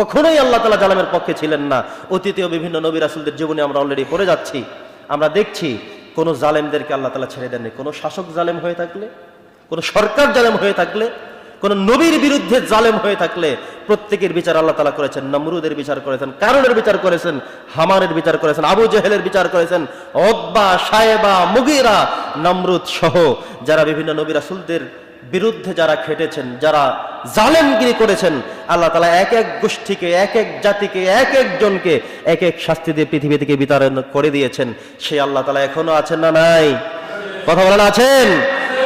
কখনোই আল্লাহ তালা জালেমের পক্ষে ছিলেন না। অতীতীয় বিভিন্ন নবী রাসুলদের জীবনে আমরা অলরেডি পড়ে যাচ্ছি। আমরা দেখছি কোনো জালেমদেরকে আল্লাহ তালা ছেড়ে দেননি। কোনো শাসক জালেম হয়ে থাকলে, কোনো সরকার জালেম হয়ে থাকলে, কোন নবীর বিরুদ্ধে জালেম হয়ে থাকলে প্রত্যেকের বিচার আল্লাহ তালা করেছেন। নমরুদের বিচার করেছেন, কারণের বিচার করেছেন, হামারের বিচার করেছেন, আবু জেহেলের বিচার করেছেন অদ্বা সাহেবা মুগিরা, নমরুদ সহ যারা বিভিন্ন নবী রাসুলদের বিরুদ্ধে যারা খেটেছেন, যারা জালেমগিরি করেছেন, আল্লাহ তালা এক এক গোষ্ঠীকে, এক এক জাতিকে, এক একজনকে এক এক শাস্তি দিয়ে পৃথিবী থেকে বিতরণ করে দিয়েছেন। সেই আল্লাহ তালা এখনও আছেন না নাই? কথা বলেন, আছেন?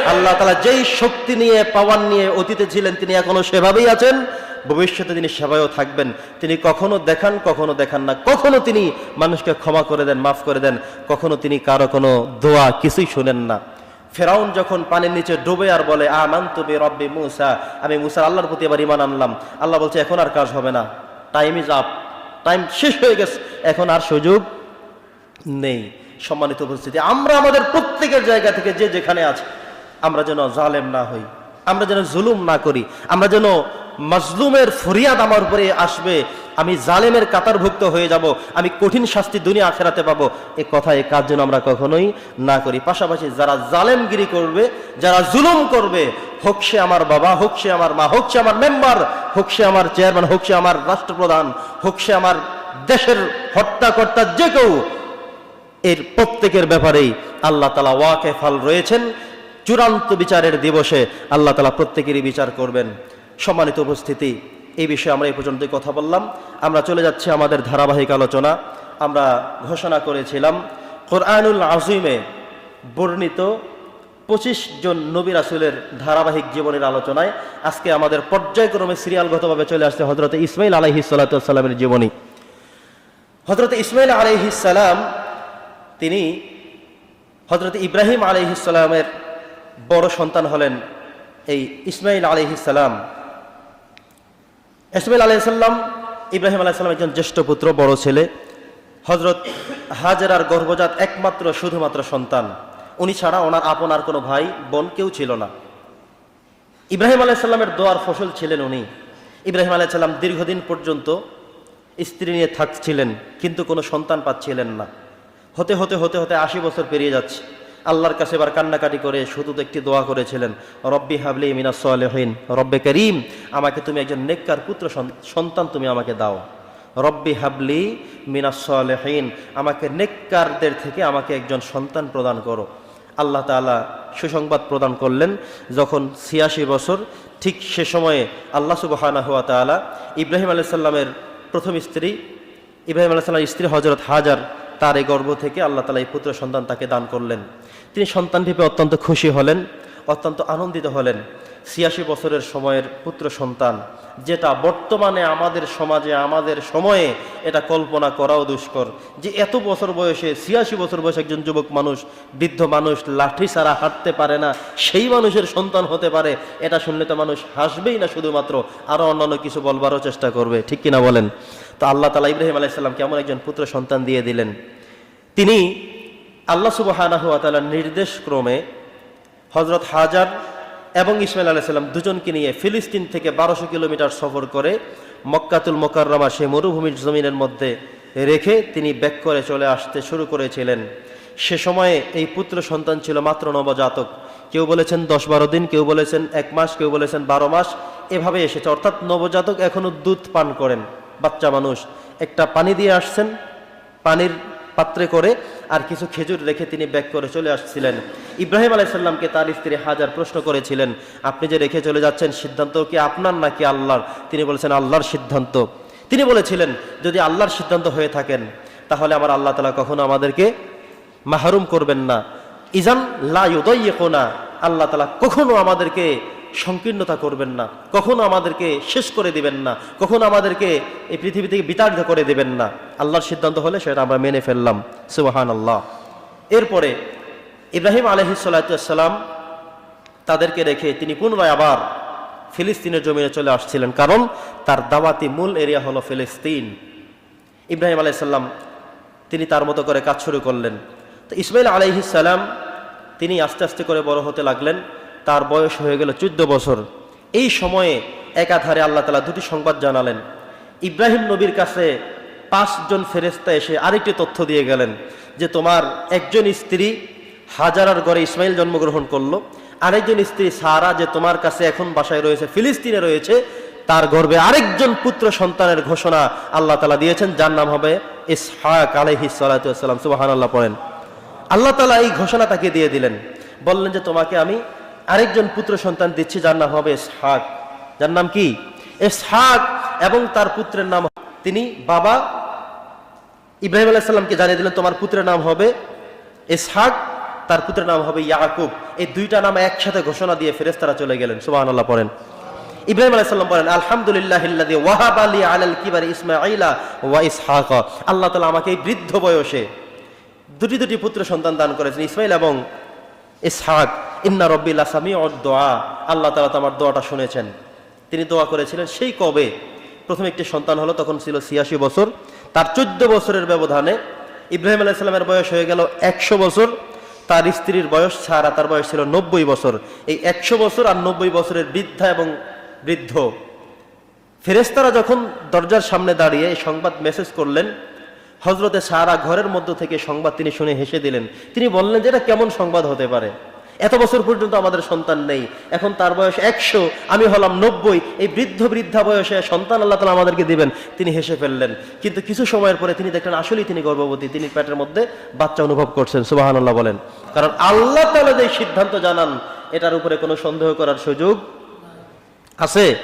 আল্লাহ তালা যেই শক্তি নিয়ে, পাওয়ার নিয়ে অতীতে ছিলেন, তিনি এখনও সেভাবেই আছেন। ভবিষ্যতে তিনি সেবায়ও থাকবেন। তিনি কখনো দেখান কখনো দেখান না। কখনো তিনি মানুষকে ক্ষমা করে দেন, মাফ করে দেন। কখনো তিনি কারও কোনো দোয়া কিছুই শোনেন না। ফেরাউন যখন পানির নিচে ডুবে আর বলে রব্বে রব্বি মুসা, আমি মুসার আল্লাহর প্রতি এবার ইমান আনলাম। আল্লাহ বলছে, এখন আর কাজ হবে না। টাইম ইজ আপ টাইম শেষ হয়ে গেছে। এখন আর সুযোগ নেই। সম্মানিত উপস্থিতি, আমরা আমাদের প্রত্যেকের জায়গা থেকে যে যেখানে আছে, আমরা যেন জালেম না হই, আমরা যেন জুলুম না করি, আমরা যেন মাজলুমের ফরিয়াদ আমার উপরে আসবে। আমি জালেমের কাতারভুক্ত হয়ে যাব। আমি কঠিন শাস্তি দুনিয়া আখেরাতে পাবো। এ কথা, এ কাজ যেন আমরা কখনোই না করি। পাশাপাশি যারা জালেমগিরি করবে, যারা জুলুম করবে, হোক সে আমার বাবা, হোক সে আমার মা, হোক সে আমার মেম্বার, হোক সে আমার চেয়ারম্যান, হোক সে আমার রাষ্ট্রপ্রধান, হোক সে আমার দেশের হত্যাকর্তা যে কেউ, এর প্রত্যেকের ব্যাপারেই আল্লাহ তালা ওয়াকেফাল রয়েছেন। চূড়ান্ত বিচারের দিবসে আল্লাহ তালা প্রত্যেকেরই বিচার করবেন। সম্মানিত উপস্থিতি। এই বিষয়ে আমরা এই পর্যন্তই কথা বললাম। আমরা চলে যাচ্ছি আমাদের ধারাবাহিক আলোচনা। আমরা ঘোষণা করেছিলাম, কোরআনুল আজিমে বর্ণিত পঁচিশ জন নবী রাসুলের ধারাবাহিক জীবনের আলোচনায় আজকে আমাদের পর্যায়ক্রমে সিরিয়ালগতভাবে চলে আসছে হজরত ইসমাইল আলাহি সাল্লাতামের জীবনী। হজরত ইসমাইল আলাইহিসাল্লাম তিনি হজরত ইব্রাহিম আলাইহিসাল্লামের বড় সন্তান হলেন এই ইসমাইল আলাইহিসাল্লাম ইসমাইল আলাইসাল্লাম ইব্রাহিম আলাইসাল্লাম একজন জ্যেষ্ঠ পুত্র, বড় ছেলে। হজরত হাজেরার গর্ভজাত একমাত্র, শুধুমাত্র সন্তান। উনি ছাড়া ওনার আপনার কোনো ভাই, বোন কেউ ছিল না। ইব্রাহিম আলাইসাল্লামের দোয়ার ফসল ছিলেন উনি। ইব্রাহিম আলাইসাল্লাম দীর্ঘদিন পর্যন্ত স্ত্রী নিয়ে থাকছিলেন, কিন্তু কোনো সন্তান পাচ্ছিলেন না। হতে হতে হতে হতে আশি বছর পেরিয়ে যাচ্ছে। আল্লাহর কাছে এবার কান্নাকাটি করে শুধু একটি দোয়া করেছিলেন, রব্বি হাবলি মিনা সালেহীন, রব্বে করিম, আমাকে তুমি একজন নেককার পুত্র সন্তান তুমি আমাকে দাও। রব্বি হাবলি মিনা সালেহীন, আমাকে নেককারদের থেকে আমাকে একজন সন্তান প্রদান করো। আল্লাহ তাআলা সুসংবাদ প্রদান করলেন, যখন ছিয়াশি বছর, ঠিক সে সময়ে আল্লাহ সুবহানাহু ওয়া তাআলা ইব্রাহিম আলাইহিস সাল্লামের প্রথম স্ত্রী, ইব্রাহিম আলাহ সাল্লামের স্ত্রী হজরত হাজার তার এই গর্ভ থেকে আল্লাহ তালা এই পুত্র সন্তান তাকে দান করলেন। তিনি সন্তানটি পেয়ে অত্যন্ত খুশি হলেন, অত্যন্ত আনন্দিত হলেন। ছিয়াশি বছরের সময়ের পুত্র সন্তান, যেটা বর্তমানে আমাদের সমাজে, আমাদের সময়ে এটা কল্পনা করাও দুষ্কর। যে এত বছর বয়সে, ছিয়াশি বছর বয়সে একজন যুবক মানুষ, বৃদ্ধ মানুষ লাঠি ছাড়া হাঁটতে পারে না, সেই মানুষের সন্তান হতে পারে, এটা শুনলে তো মানুষ হাসবেই না শুধুমাত্র আরও অন্যান্য কিছু বলবারও চেষ্টা করবে, ঠিক কিনা বলেন? তো আল্লাহ তালা ইব্রাহিম আলাইসাল্লাম কেমন একজন পুত্র সন্তান দিয়ে দিলেন। তিনি আল্লাহ সুবাহানাহু নির্দেশ ক্রমে হজরত হাজার এবং ইসমাইল আলাইসাল্লাম দুজনকে নিয়ে ফিলিস্তিন থেকে বারোশো কিলোমিটার সফর করে মক্কাতুল মোকাররমা, সেই মরুভূমির জমিনের মধ্যে রেখে তিনি ব্যাক করে চলে আসতে শুরু করেছিলেন। সে সময়ে এই পুত্র সন্তান ছিল মাত্র নবজাতক। কেউ বলেছেন দশ বারো দিন, কেউ বলেছেন এক মাস, কেউ বলেছেন বারো মাস। এভাবে এসেছে। অর্থাৎ নবজাতক এখনও দুধ পান করেন। বাচ্চা মানুষ, একটা পানি দিয়ে আসছেন, পানির পাত্রে করে আর কিছু খেজুর রেখে তিনি ব্যাক করে চলে আসছিলেন। ইব্রাহিম আলাইসাল্লামকে তার স্ত্রী হাজার প্রশ্ন করেছিলেন, আপনি যে রেখে চলে যাচ্ছেন, সিদ্ধান্ত কি আপনার নাকি আল্লাহর? তিনি বলেছেন, আল্লাহর সিদ্ধান্ত। তিনি বলেছিলেন, যদি আল্লাহর সিদ্ধান্ত হয়ে থাকেন, তাহলে আমার আল্লাহ তালা কখনো আমাদেরকে মাহরুম করবেন না। ইজান লা ইউদাইয়িকুনা, আল্লাহ তালা কখনো আমাদেরকে সংকীর্ণতা করবেন না। কখনো আমাদেরকে শেষ করে দিবেন না। কখনো আমাদেরকে এই পৃথিবী থেকে বিতাড়িত করে দিবেন না। আল্লাহর সিদ্ধান্ত হলে সেটা আমরা মেনে ফেললাম। সুবাহান আল্লাহ এরপরে ইব্রাহিম আলহিসাল্লাম তাদেরকে রেখে তিনি পুনরায় আবার ফিলিস্তিনের জমিনে চলে আসছিলেন। কারণ তার দাওয়াতি মূল এরিয়া হলো ফিলিস্তিন। ইব্রাহিম আলাইসাল্লাম তিনি তার মতো করে কাজ শুরু করলেন। তো ইসমাইল আলাইহিসাল্লাম তিনি আস্তে আস্তে করে বড় হতে লাগলেন। তার বয়স হয়ে গেল চোদ্দ বছর। এই সময়ে একাধারে আল্লাহ তালা দুটি সংবাদ জানালেন। ইব্রাহিম নবীর কাছে পাঁচজন ফেরেস্তা এসে আরেকটি তথ্য দিয়ে গেলেন যে তোমার একজন স্ত্রী হাজারার গড়ে ইসমাইল জন্মগ্রহণ করল, আরেকজন স্ত্রী সারা যে তোমার কাছে এখন বাসায় রয়েছে, ফিলিস্তিনে রয়েছে, তার গর্বে আরেকজন পুত্র সন্তানের ঘোষণা আল্লাহ তালা দিয়েছেন, যার নাম হবে ইসহাক আলহি আল্লাহ পড়েন। আল্লাহ তালা এই ঘোষণা তাকে দিয়ে দিলেন। বললেন যে তোমাকে আমি আরেকজন পুত্র সন্তান দিচ্ছি, যার নাম হবে ইসহাক। যার নাম কি? ইসহাক এবং তার পুত্রের নাম তিনি বাবা ইব্রাহিম আলাইসাল্লামকে জানিয়ে দিলেন, তোমার পুত্রের নাম হবে ইসহাক, তার পুত্রের নাম হবে ইয়াকুব। এই দুইটা নাম একসাথে ঘোষণা দিয়ে ফেরেস্তারা চলে গেলেন। সুবাহ আল্লাহ পড়েন। ইব্রাহিম আলাইসাল্লাম বলেন, আলহামদুলিল্লাহ ওয়াহাব আলী আলাল কিবার ইসমাইলা ওয়া ইসহাক। আল্লাহ তালা আমাকে এই বৃদ্ধ বয়সে দুটি দুটি পুত্র সন্তান দান করেছেন ইসমাইল এবং ইসহাক, ইন্না রব্বিল্লা সামি দোয়া। আল্লাহ তালা আমার দোয়াটা শুনেছেন। তিনি দোয়া করেছিলেন সেই কবে? প্রথম একটি সন্তান হলো, তখন ছিল ছিয়াশি বছর। তার চোদ্দ বছরের ব্যবধানে ইব্রাহিম আলাইসাল্লামের বয়স হয়ে গেল একশো বছর। তার স্ত্রীর বয়স ছাড়া তার বয়স ছিল নব্বই বছর। এই একশো বছর আর নব্বই বছরের বৃদ্ধা এবং বৃদ্ধ। ফেরেস্তারা যখন দরজার সামনে দাঁড়িয়ে এই সংবাদ মেসেজ করলেন হজরতে সারা ঘরের মধ্য থেকে সংবাদ তিনি শুনে হেসে দিলেন। তিনি বললেন যে এটা কেমন সংবাদ হতে পারে? এত বছর পর্যন্ত আমাদের সন্তান নেই। এখন তার বয়স একশো, আমি হলাম নব্বই। এই বৃদ্ধ বৃদ্ধা বয়সে সন্তান আল্লাহ তালা আমাদেরকে দিবেন। তিনি হেসে ফেললেন। কিন্তু কিছু সময়ের পরে তিনি দেখলেন আসলেই তিনি গর্ভবতী। তিনি পেটের মধ্যে বাচ্চা অনুভব করছেন সুবাহান আল্লাহ বলেন। কারণ আল্লাহ তালা যে সিদ্ধান্ত জানান, এটার উপরে কোনো সন্দেহ করার সুযোগ আছে?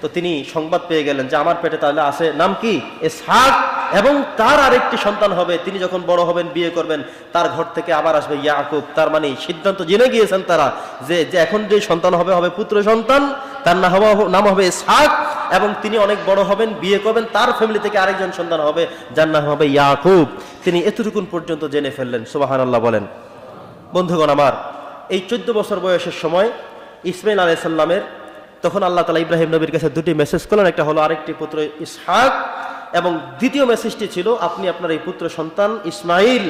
তো তিনি সংবাদ পেয়ে গেলেন যে, আমার পেটে তাহলে আছে নাম কি? এসহাক এবং তার আরেকটি সন্তান হবে, তিনি যখন বড় হবেন, বিয়ে করবেন, তার ঘর থেকে আবার আসবে ইয়াকুব। তার মানে সিদ্ধান্ত জেনে গিয়েছেন তারা যে এখন যে সন্তান হবে হবে পুত্র সন্তান, তার নাম হবে নাম হবে ইসহাক এবং তিনি অনেক বড় হবেন, বিয়ে করবেন, তার ফ্যামিলি থেকে আরেকজন সন্তান হবে, যার নাম হবে ইয়াকুব। তিনি এতটুকুন পর্যন্ত জেনে ফেললেন সুবাহান আল্লাহ বলেন। বন্ধুগণ আমার, এই চোদ্দ বছর বয়সের সময় ইসমাইল আলাইসাল্লামের তখন আল্লাহ তালা ইব্রাহিম নবীর কাছে দুটি মেসেজ করলেন, একটা হলো আরেকটি পুত্র ইসহাক এবং দ্বিতীয় মেসেজটি ছিল, আপনি আপনার এই পুত্র সন্তান ইসমাইল,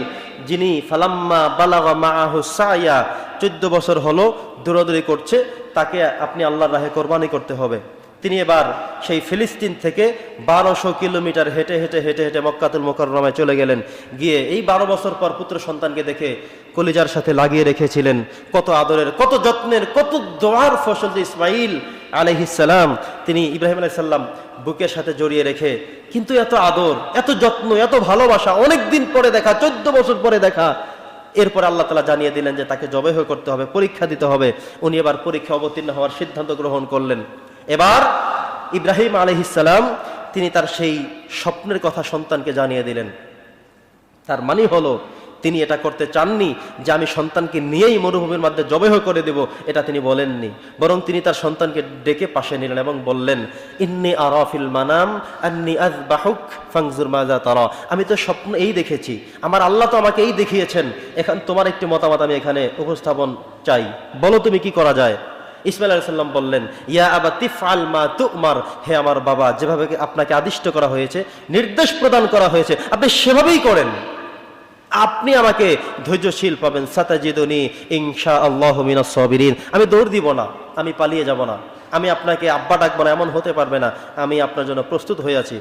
যিনি ফালাম্মা বালাগা মাআহু সায়া, চোদ্দ বছর হলো, দৌড়াদৌড়ি করছে, তাকে আপনি আল্লাহর রাহে কোরবানি করতে হবে। তিনি এবার সেই ফিলিস্তিন থেকে বারোশো কিলোমিটার হেঁটে হেঁটে হেঁটে হেঁটে মক্কাতুল মোকাররমায় চলে গেলেন। গিয়ে এই বারো বছর পর পুত্র সন্তানকে দেখে কলিজার সাথে লাগিয়ে রেখেছিলেন। কত আদরের, কত যত্নের, কত দোয়ার ফসল যে ইসমাইল আলহিসাল্লাম তিনি ইব্রাহিম আলাইসাল্লাম বুকের সাথে জড়িয়ে রেখে কিন্তু এত আদর, এত যত্ন, এত ভালোবাসা অনেক দিন পরে দেখা, চোদ্দ বছর পরে দেখা। এরপর আল্লাহ তালা জানিয়ে দিলেন যে তাকে জবে হয়ে করতে হবে, পরীক্ষা দিতে হবে। উনি এবার পরীক্ষা অবতীর্ণ হওয়ার সিদ্ধান্ত গ্রহণ করলেন। এবার ইব্রাহিম আলহিসাল্লাম তিনি তার সেই স্বপ্নের কথা সন্তানকে জানিয়ে দিলেন। তার মানে হলো তিনি এটা করতে চাননি যে আমি সন্তানকে নিয়েই মরুভূমির মধ্যে জবেহ করে দেব, এটা তিনি বলেননি। বরং তিনি তার সন্তানকে ডেকে পাশে নিলেন এবং বললেন, ইন্নি আরাফিল মানাম, আন্নি আযবাহুক ফাংজুর মাজা আমি তো স্বপ্ন এই দেখেছি, আমার আল্লাহ তো আমাকে এই দেখিয়েছেন। এখন তোমার একটি মতামত আমি এখানে উপস্থাপন চাই। বলো তুমি কি করা যায়? ইসমাইল আলাইসাল্লাম বললেন, ইয়া আবা তিফআল মা তুমার, হে আমার বাবা, যেভাবে আপনাকে আদিষ্ট করা হয়েছে, নির্দেশ প্রদান করা হয়েছে, আপনি সেভাবেই করেন। আপনি আমাকে ধৈর্যশীল পাবেন। সাতাজিদনি ইনশা আল্লাহ সবিরিন। আমি দৌড় দিব না, আমি পালিয়ে যাব না। আমি আপনাকে আব্বা ডাকবো না, এমন হতে পারবে না। আমি আপনার জন্য প্রস্তুত হয়ে আছি।